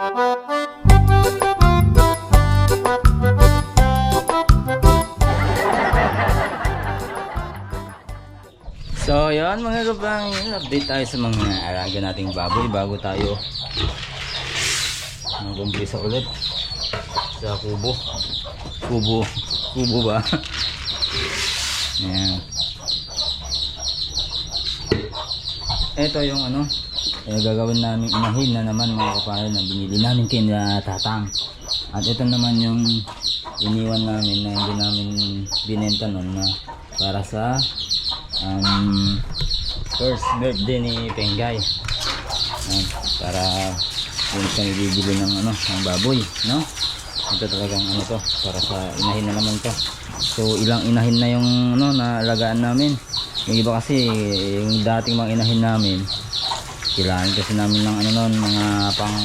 So, yun mga kapangil, update tayo sa mga alaga nating baboy bago tayo mag-umpisa ulit sa kubo. Kubo. Kubo ba? Ayan. Ito yung ano, eh, gagawin namin inahin na naman mga kapangil na binili namin kay tatang. At ito naman yung iniwan namin na hindi namin binenta nun na para sa um, first birthday ni Pengay. Ayan, para yun kami bibili ng ano, ng baboy, no? Ito talagang ano to, para sa inahin na naman to. So ilang inahin na yung ano na alagaan namin. Yung iba kasi yung dating mga inahin namin, kailangan kasi namin ng ano noon, mga pang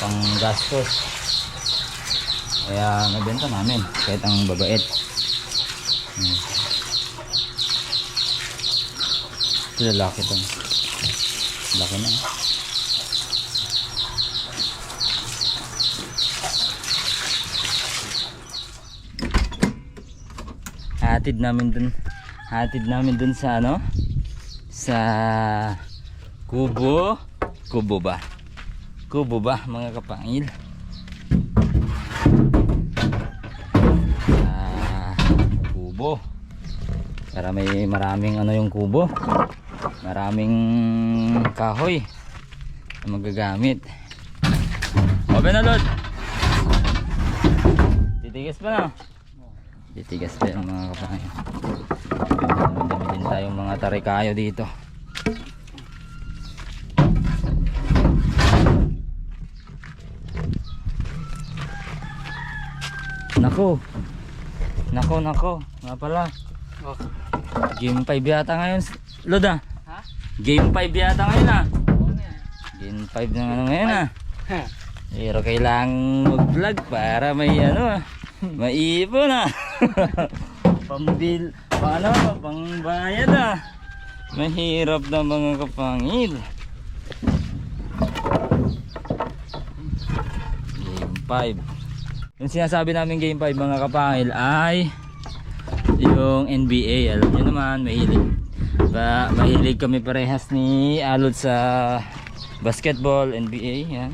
pang gastos. Kaya nabenta namin kahit ang babait. Hmm. Ito lalaki to. Laki na. Hatid namin dun. Hatid namin dun sa ano? Sa kubo. Kubo ba? Kubo ba mga kapangil? Ah, kubo. Para may maraming ano yung kubo. Maraming kahoy na magagamit. Open na Lord. Titigas pa na. Titigas pa yung mga kapangil. Dami din tayong mga tarikayo dito. Nako. Nako, nako. Nga pala. Oh. Game 5 yata ngayon. Loda. Ha? Game 5 yata ngayon ah. Nga. Game 5 na ano ngayon ah. Pero kailangan mag-vlog para may ano ah. Maipon ah. Pambil, pang ano, pangbayad ah. Mahirap na mga kapangil. Game 5. Yung sinasabi namin game 5 mga kapangil ay yung NBA. Alam nyo naman, mahilig. Ba, mahilig kami parehas ni Alod sa basketball, NBA. Yan.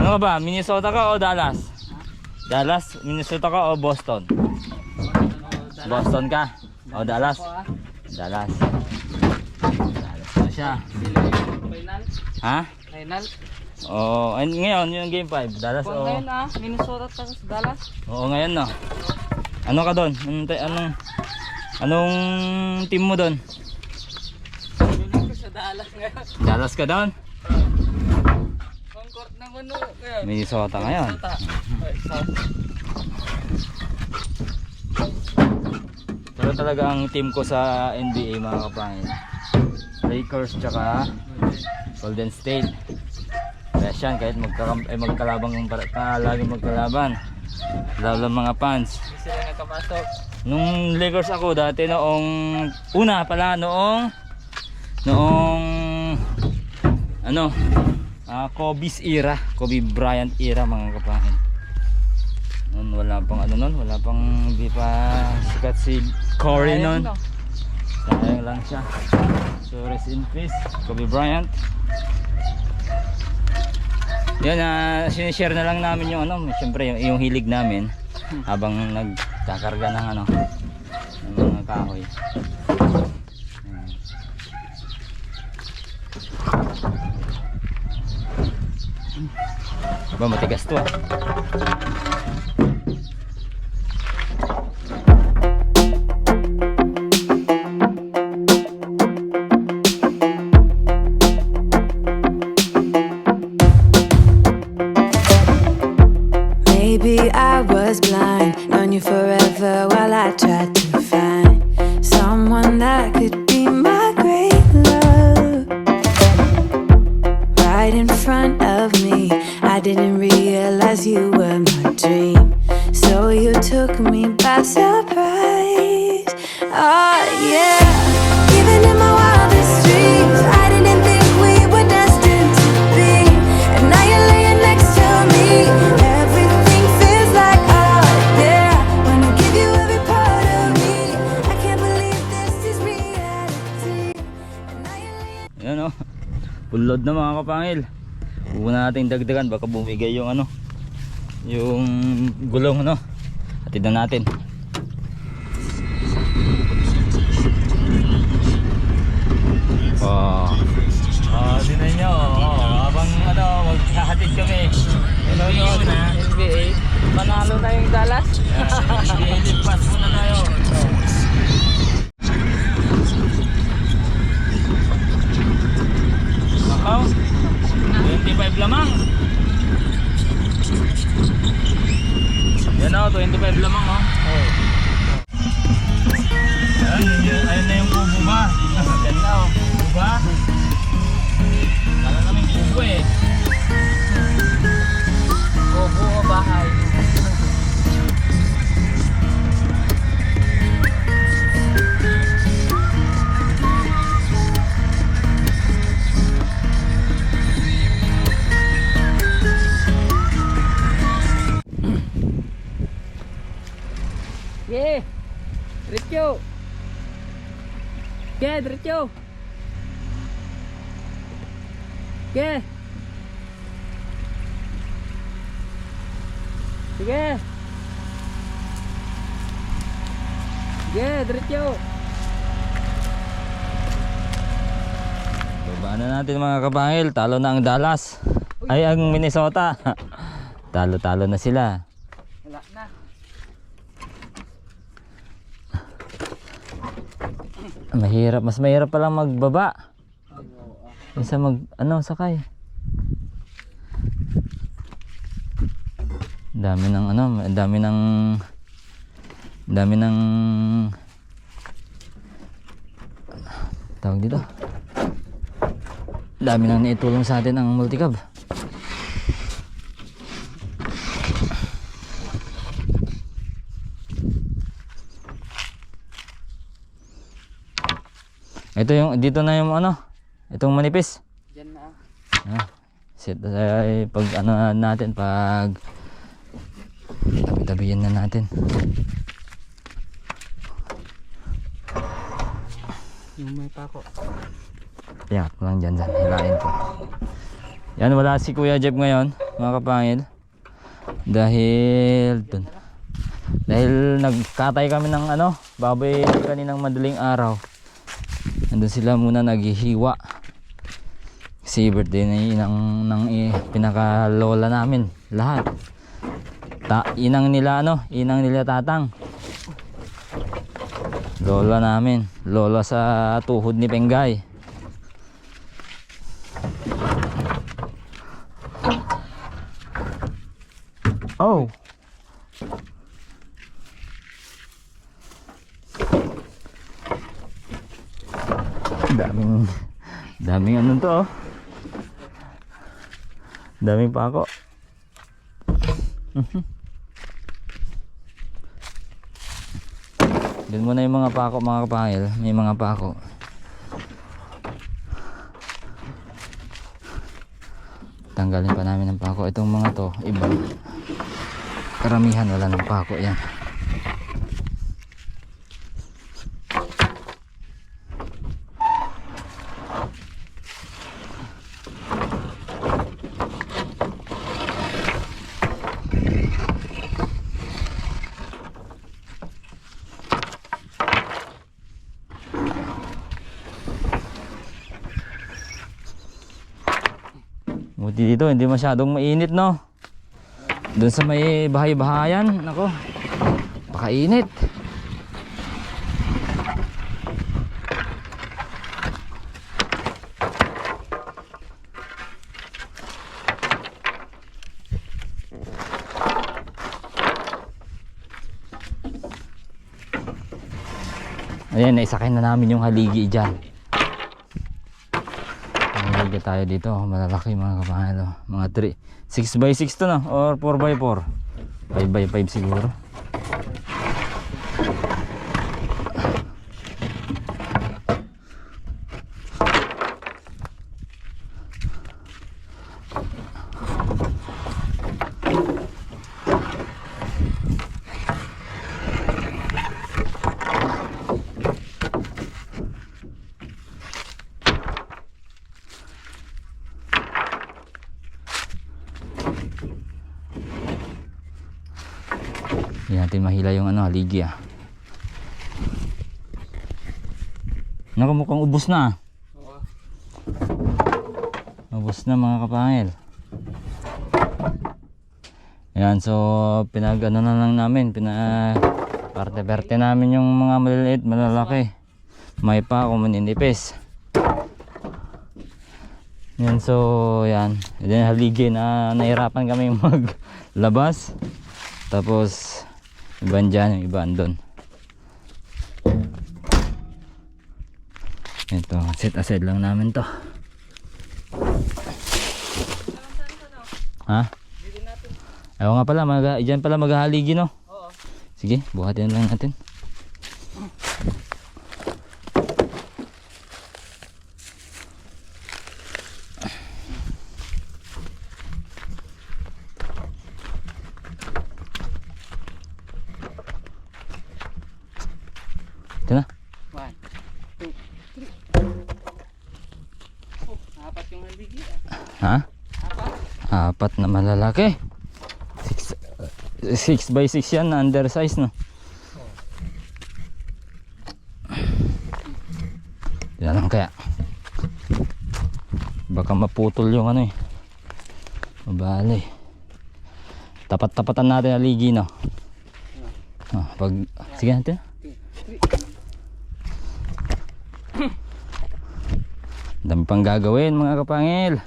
Ano ka ba? Minnesota ka o Dallas? Dallas, Minnesota ka o Boston? Boston ka? O Dallas? Dallas. Dallas na siya. Ha? Final. Oo, ay, ngayon yung game 5. Dallas Kung o... ngayon ah, Minnesota tapos Dallas. Oo, ngayon no. Ano ka doon? Anong, anong, anong team mo doon? Ko sa Dallas ngayon. Dallas ka doon? Concord ng ano ngayon. Minnesota ngayon. Minnesota. Ay, South. Pero talaga ang team ko sa NBA mga kapangin. Lakers tsaka Golden State. Yes yan, kahit magkakam ay magkalabang para ka, lagi magkalaban. Lalo mga fans. Hindi sila nakapasok. Nung Lakers ako dati noong una pala noong noong ano ah Kobe's era, Kobe Bryant era mga kapangin. Noon wala pang ano noon, wala pang hindi pa sikat si Corey noon. no? Sayang lang siya. So rest in peace, Kobe Bryant. Yan, uh, sinishare na lang namin yung ano, siyempre yung, yung hilig namin habang nagkakarga ng ano, ng mga kahoy. Ayan. Ba, matigas to ah. front of me. I didn't realize you were my dream. So you took me by surprise. Oh, yeah. Even in my wildest dreams, I didn't think we were destined to be. And now you're laying next to me. Everything feels like oh, give you every part of me. I can't believe this is reality. And now you're laying. Oh. Na mga kapangil. Huwag na natin dagdagan baka bumigay yung ano yung gulong no hatid na natin diretso. Yeah. Sige. Sige, diretso. Babaan na natin mga kapangil, talo na ang Dallas. Ay, ang Minnesota. Talo-talo na sila. Wala na. Mahirap, mas mahirap palang magbaba. Kaysa mag, ano, sakay. Dami ng ano, dami ng dami ng tawag dito. Dami nang naitulong sa atin ang multicab. Ito yung dito na yung ano, itong manipis. Diyan na. Ah, set ay pag ano natin pag tabi-tabihan na natin. Yung may pako. Iyak ko lang dyan dyan, hilain ko. Yan wala si Kuya Jeff ngayon, mga kapangil. Dahil dun. Dahil nagkatay kami ng ano, baboy kaninang madaling araw. Nandun sila muna naghihiwa. Kasi birthday na inang ng eh, pinakalola namin lahat. Ta inang nila ano, inang nila tatang. Lola namin, lola sa tuhod ni Pengay. Oh. Daming daming ano to oh. Daming pako. Mhm. Doon muna yung mga pako mga kapangil. May mga pako. Tanggalin pa namin ng pako. Itong mga to, iba. Karamihan wala ng pako yan. Dito, hindi masyadong mainit, no? Doon sa may bahay-bahayan, nako. Pakainit. Ayan, naisakay na namin yung haligi dyan. Tayo dito, malalaki mga kapahalo. Mga 3, 6 by 6 to na, or 4 by 4. 5 by 5 siguro. Natin mahila yung ano, haligi ah. Naku, mukhang ubos na. ah. Ubos na mga kapangil. Ayan, so pinag ano na lang namin, pina parte-parte namin yung mga maliliit, malalaki. May pa ako maninipis. Yan, so yan. Then haligi na nahirapan kami maglabas. Tapos iban dyan, iba andun. Ito, set aside lang namin to. Ha? Ayaw nga pala, mag, dyan pala maghahaligi no? Oo. Sige, buhatin lang natin. Ito na. One, two, three. Oh, apat yung haligi ah. Ha? Apat. Na malalaki. 6 by 6 yan na undersize no. Yan lang kaya. Baka maputol yung ano eh. Mabali. Tapat-tapatan natin ang ligi no. Ah, pag sige natin. Pang gagawin mga kapangil.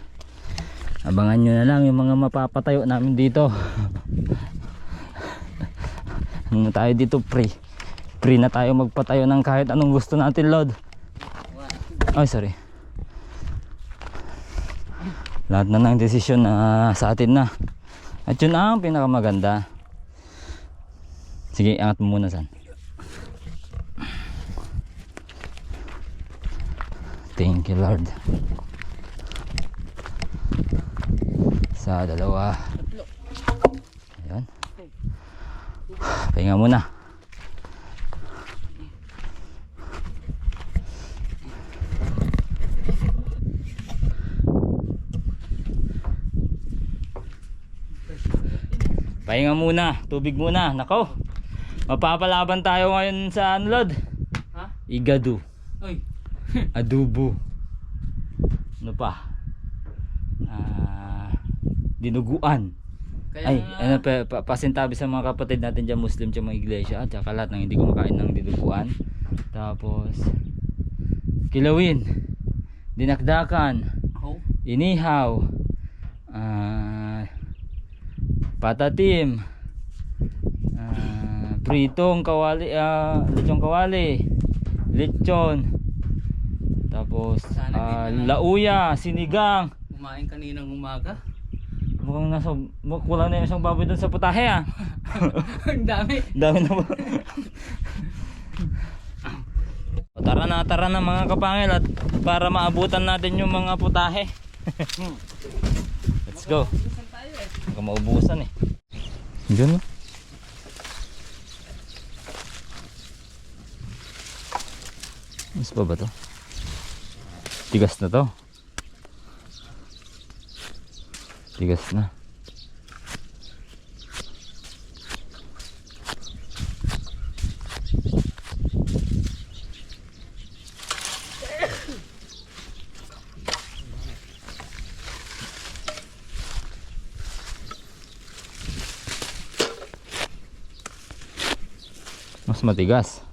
Abangan nyo na lang yung mga mapapatayo namin dito. ano tayo dito pre? Pre na tayo magpatayo ng kahit anong gusto natin Lord. Ay sorry. Lahat na ng desisyon na sa atin na. At yun ang pinakamaganda. Sige, angat mo muna san. Thank you Lord. Sa dalawa. Ayan. Pahinga muna. Pahinga muna, tubig muna. Nako. Mapapalaban tayo ngayon sa ano, Lord? Ha? Igadu. Uy. Adobo. Ano pa? Ah, dinuguan. Kaya ay ano pa, pa, pasintabi sa mga kapatid natin dyan Muslim sa mga iglesia at saka lahat ng hindi kumakain ng dinuguan. Tapos kilawin dinakdakan Oh. inihaw ah, patatim ah, pritong kawali ah, lechong kawali lechon tapos naman. lauya sinigang Kumain kaninang umaga. mukhang nasa kulang na yung isang baboy doon sa putahe ah Ang dami. dami na ba O, tara na tara na mga kapangil at para maabutan natin yung mga putahe let's go eh? Baka maubusan eh. Diyan no? Mas pa ba to? Tigas na to. Tigas na. Mas matigas.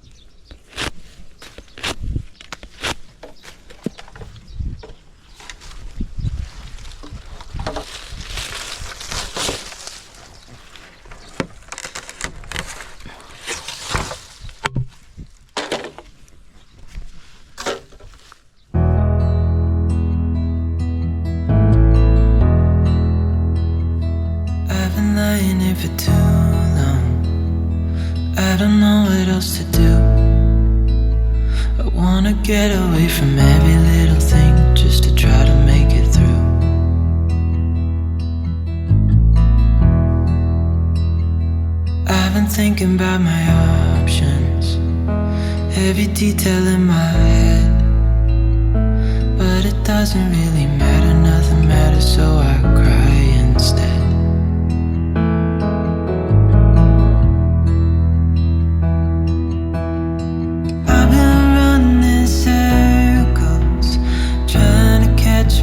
I don't know what else to do. I wanna get away from every little thing just to try to make it through. I've been thinking about my options, every detail in my head. But it doesn't really matter, nothing matters, so I cry instead.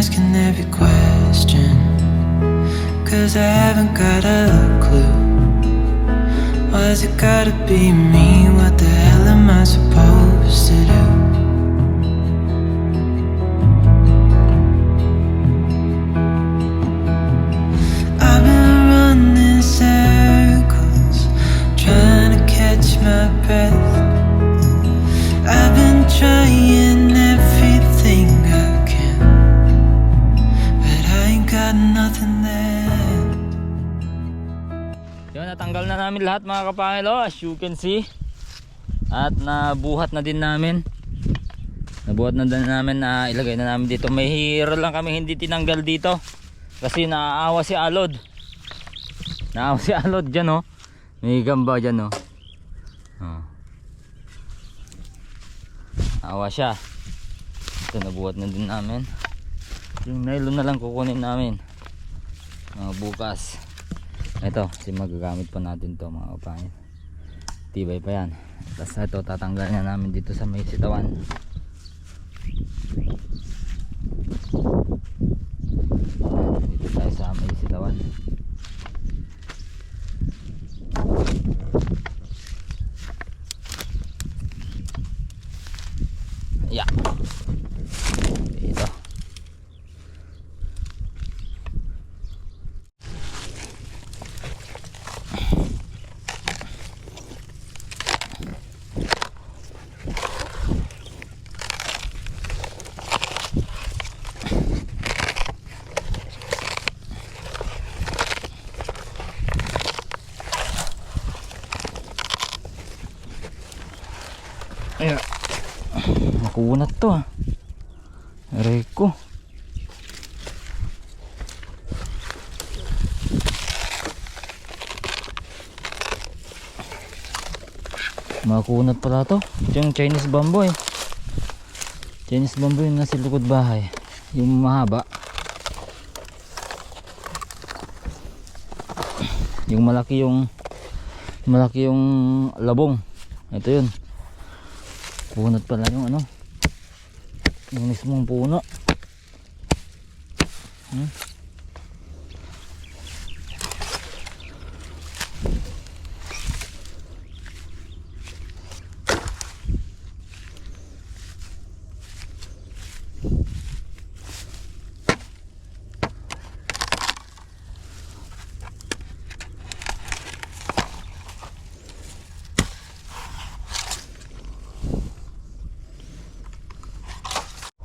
asking every question, cause I haven't got a clue. Why's it gotta be me? What the mga kapangilo as you can see. At nabuhat na din namin. Nabuhat na din namin na ilagay na namin dito. May hero lang kami hindi tinanggal dito. Kasi naaawa si Alod. Naawa si Alod dyan oh. May gamba dyan oh. oh. Awa siya. Ito nabuhat na din namin. Yung nylon na lang kukunin namin. Mga bukas. Ito, kasi magagamit pa natin to mga kapayan. Tibay pa yan. Tapos ito, tatanggalin na namin dito sa may sitawan. Dito tayo sa may sitawan. Yeah. Dito. Ayan. Makunat to ah. Reko. Makunat pala to. Yung Chinese bamboo eh. Chinese bamboo yung nasa likod bahay. Yung mahaba. Yung malaki yung malaki yung labong. Ito yun. Punot pala yung ano. Yung mismong puno. Hmm?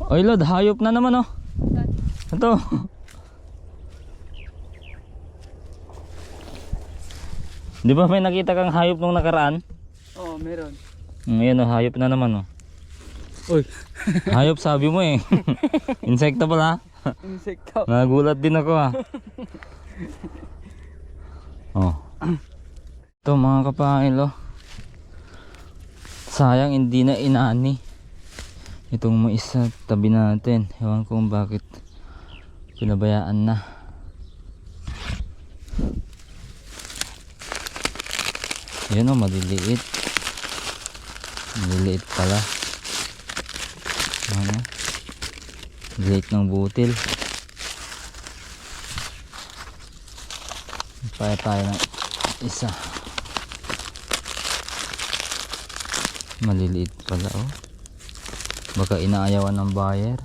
Oy Lord, hayop na naman oh. Ito. Di ba may nakita kang hayop nung nakaraan? Oo, meron. Ngayon oh, hayop na naman oh. Uy, Hayop sabi mo eh. Insekto pala. insekto. Nagulat din ako ah. Oh. Ito mga kapangil oh. Sayang hindi na inaani. Itong mais sa tabi natin. Ewan kung bakit pinabayaan na. Yan oh, maliliit. Maliliit pala. Ano? Liit ng butil. Paya tayo ng isa. Maliliit pala oh. Baka inaayawan ng buyer.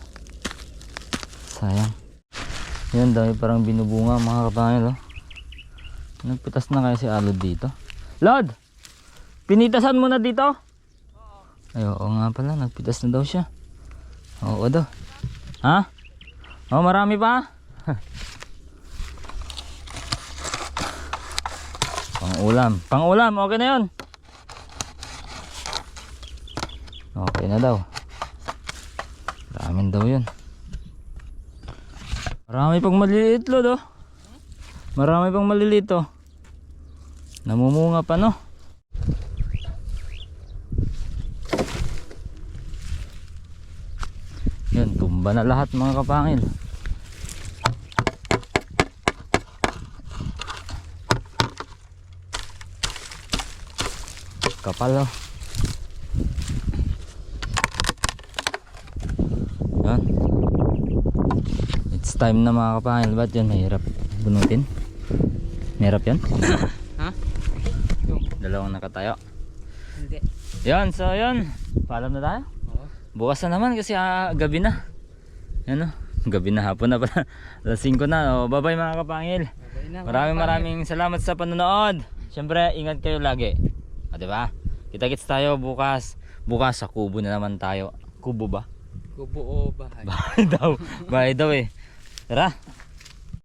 Sayang. Yan dami parang binubunga mga kapangil oh. Nagpitas na kaya si Alod dito. Lord! Pinitasan mo na dito? Ay oo nga pala, nagpitas na daw siya. Oo daw. Ha? Oh, marami pa? Pang ulam. Pang ulam, okay na 'yon. Okay na daw. Amin daw yun. Marami pang maliliit lod oh. Marami pang maliliit oh. Namumunga pa no. Yun, tumba na lahat mga kapangil. Kapal oh. Time na mga kapangil. Ba't yun? Mahirap bunutin. Mahirap yan? Ha? Dalawang nakatayo. Hindi. Yan, so yun. Paalam na tayo. Oo. Bukas na naman kasi ah, gabi na. Yan oh. Gabi na hapon na pala. Alas 5 na. Oh, bye bye mga kapangil. Okay na. Maraming maraming salamat sa panonood. Siyempre, ingat kayo lagi. O, di ba? Kita-kits tayo bukas. Bukas sa kubo na naman tayo. Kubo ba? Kubo o bahay. Bahay daw. Bahay daw eh. Tara.